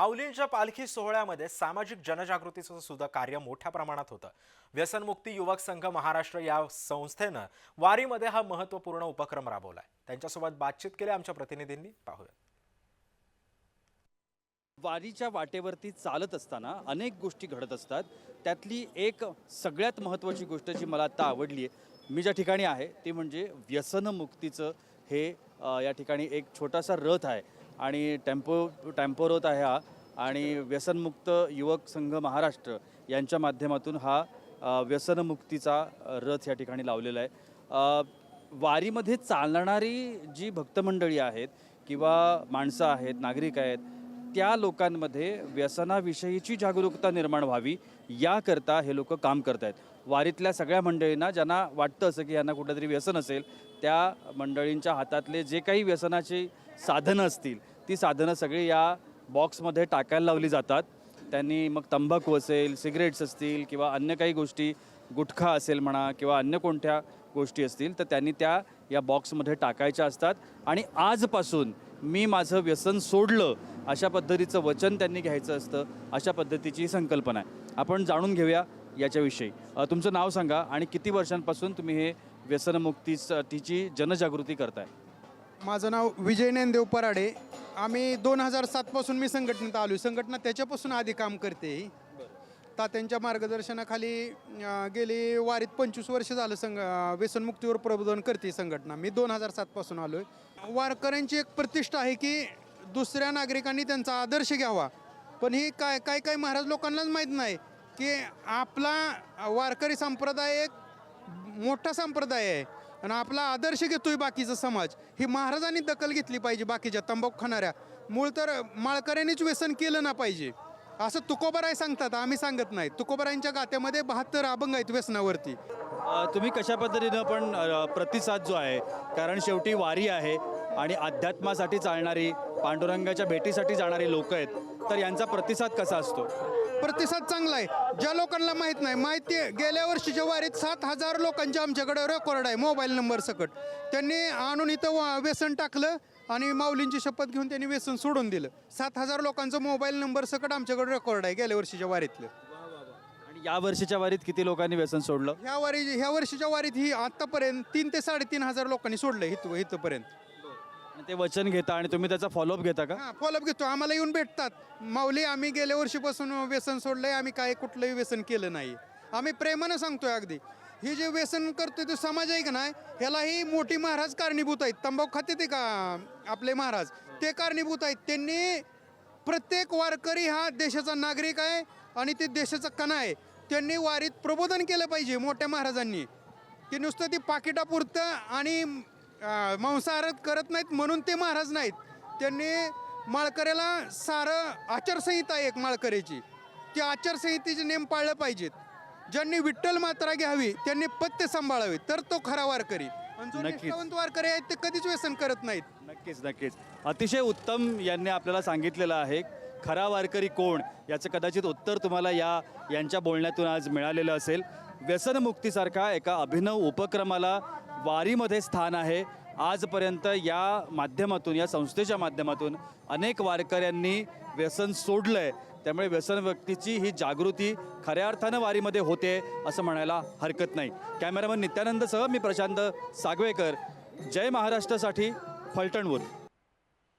माऊलींच्या पालखी सोहळ्यामध्ये सामाजिक जनजागृतीचं सुद्धा कार्य मोठ्या प्रमाणात होतं. व्यसनमुक्ती युवक संघ महाराष्ट्र या संस्थेनं वारीमध्ये हा महत्त्वपूर्ण उपक्रम राबवलाय. त्यांच्यासोबत बातचीत केली आमच्या प्रतिनिधींनी. पाहूया वारीच्या वाटेवरती चालत असताना अनेक गोष्टी घडत असतात. त्यातली एक सगळ्यात महत्त्वाची गोष्ट जी मला आत्ता आवडली आहे मी ज्या ठिकाणी आहे ते म्हणजे व्यसनमुक्तीचं हे या ठिकाणी एक छोटासा रथ आहे. आणि टेम्पो टेम्पो रथ आहे हा. आणि व्यसनमुक्त युवक संघ महाराष्ट्र यांच्या माध्यमातून हा व्यसनमुक्तीचा रथ या ठिकाणी लावलेला आहे. वारीमध्ये चालणारी जी भक्तमंडळी आहेत किंवा माणसं आहेत नागरिक आहेत त्या लोकांमध्ये व्यसनाविषयीची जागरूकता निर्माण व्हावी याकरता हे लोक काम करत आहेत वारीतल्या सगळ्या मंडळींना ज्यांना वाटतं असं की यांना कुठंतरी व्यसन असेल त्या मंडळींच्या हातातले जे काही व्यसनाची साधनं असतील ती साधनं सगळी या बॉक्समध्ये टाकायला लावली जातात. त्यांनी मग तंबाखू असेल सिगरेट्स असतील किंवा अन्य काही गोष्टी गुटखा असेल म्हणा किंवा अन्य कोणत्या गोष्टी असतील तर त्यांनी त्या या बॉक्समध्ये टाकायच्या असतात. आणि आजपासून मी माझं व्यसन सोडलं अशा पद्धतीचं वचन त्यांनी घ्यायचं असतं अशा पद्धतीची संकल्पना आहे. आपण जाणून घेऊया याच्याविषयी. तुमचं नाव सांगा आणि किती वर्षांपासून तुम्ही हे व्यसनमुक्तीसाठीची जनजागृती करताय? माझं नाव विजय ज्ञानदेव पराडे. आम्ही दोन हजार सातपासून मी संघटनेत आलो संघटना त्याच्यापासून आधी काम करते तात्यांच्या मार्गदर्शनाखाली गेली वारीत पंचवीस वर्ष झालं संघ व्यसनमुक्तीवर प्रबोधन करते संघटना. मी दोन हजार सातपासून आलो आहे वारकऱ्यांची एक प्रतिष्ठा आहे की दुसऱ्या नागरिकांनी त्यांचा आदर्श घ्यावा. पण हे काय काय काय महाराज लोकांनाच माहीत नाही. की आपला वारकरी संप्रदाय एक मोठा संप्रदाय आहे. आणि आपला आदर्श घेतोय बाकीचा समाज. ही महाराजांनी दखल घेतली पाहिजे बाकीच्या तंबाखू खाणाऱ्या. मूळ तर माळकऱ्यांनीच व्यसन केलं ना पाहिजे. असं तुकोबराय सांगतात आम्ही सांगत नाही. तुकोबरायांच्या गात्यामध्ये बहात्तर अभंग आहेत व्यसनावरती. तुम्ही कशा पद्धतीनं पण प्रतिसाद जो आहे कारण शेवटी वारी आहे आणि अध्यात्मासाठी चालणारी पांडुरंगाच्या भेटीसाठी जाणारी लोक आहेत तर यांचा प्रतिसाद कसा असतो? प्रतिसाद चांगला आहे. ज्या लोकांना माहीत नाही माहिती आहे, गेल्या वर्षीच्या वारीत सात हजार लोकांचे आमच्याकडे रेकॉर्ड आहे मोबाईल नंबर सकट. त्यांनी आणून इथं वा- व्यसन टाकलं आणि माऊलींची शपथ घेऊन त्यांनी व्यसन सोडून दिलं. सात हजार लोकांचं मोबाईल नंबर सकट आमच्याकडे रेकॉर्ड आहे गेल्या वर्षीच्या वारीतलं. आणि या वर्षीच्या वारीत किती लोकांनी व्यसन सोडलं? ह्या वारी ह्या वर्षीच्या वारीत ही आतापर्यंत तीन ते साडेतीन हजार लोकांनी सोडलं इथंपर्यंत. आणि ते वचन घेता आणि तुम्ही त्याचा फॉलोअप घेता का? फॉलोअप घेतो. आम्हाला येऊन भेटतात. माऊली आम्ही गेल्या वर्षीपासून व्यसन सोडलंय. आम्ही काय कुठलंही व्यसन केलं नाही. आम्ही प्रेमानं सांगतोय अगदी. हे जे व्यसन करतोय तो समाज आहे का नाही ह्याला ही मोठी महाराज कारणीभूत आहेत. तंबाखू खाते ते का आपले महाराज? ते कारणीभूत आहेत. त्यांनी प्रत्येक वारकरी हा देशाचा नागरिक आहे आणि ते देशाचा कणा आहे. त्यांनी वारीत प्रबोधन केलं पाहिजे मोठ्या महाराजांनी. की नुसतं ती पाकिटापुरतं आणि अं, मांसाहार करत नाहीत म्हणून ते महाराज नाहीत. त्यांनी माळकऱ्याला सारं आचारसंहिता आहे एक माळकऱ्याची. त्या आचारसंहितेचे नेम पाळलं पाहिजेत. ज्यांनी विठ्ठल मात्रा घ्यावी त्यांनी पथ्य सांभाळावे तर तो खरा वारकरी. आणि जो नक्कीच. निष्ठावंत वारकरी आहेत ते कधीच व्यसन करत नाहीत. नक्कीच नक्कीच. अतिशय उत्तम यांनी आपल्याला सांगितलेलं आहे खरा वारकरी कोण? याचं कदाचित उत्तर तुम्हाला या यांच्या बोलण्यातून आज मिळालेलं असेल. व्यसनमुक्तीसारखा एका अभिनव उपक्रमाला वारीमध्ये स्थान आहे. आजपर्यंत या माध्यमातून या संस्थेच्या माध्यमातून अनेक वारकऱ्यांनी व्यसन सोडलं आहे त्यामुळे व्यसन व्यक्तीची ही जागृती खऱ्या अर्थानं वारीमध्ये होते असं म्हणायला हरकत नाही. कॅमेरामन नित्यानंदसह मी प्रशांत सागवेकर. जय महाराष्ट्रासाठी फलटणवरून.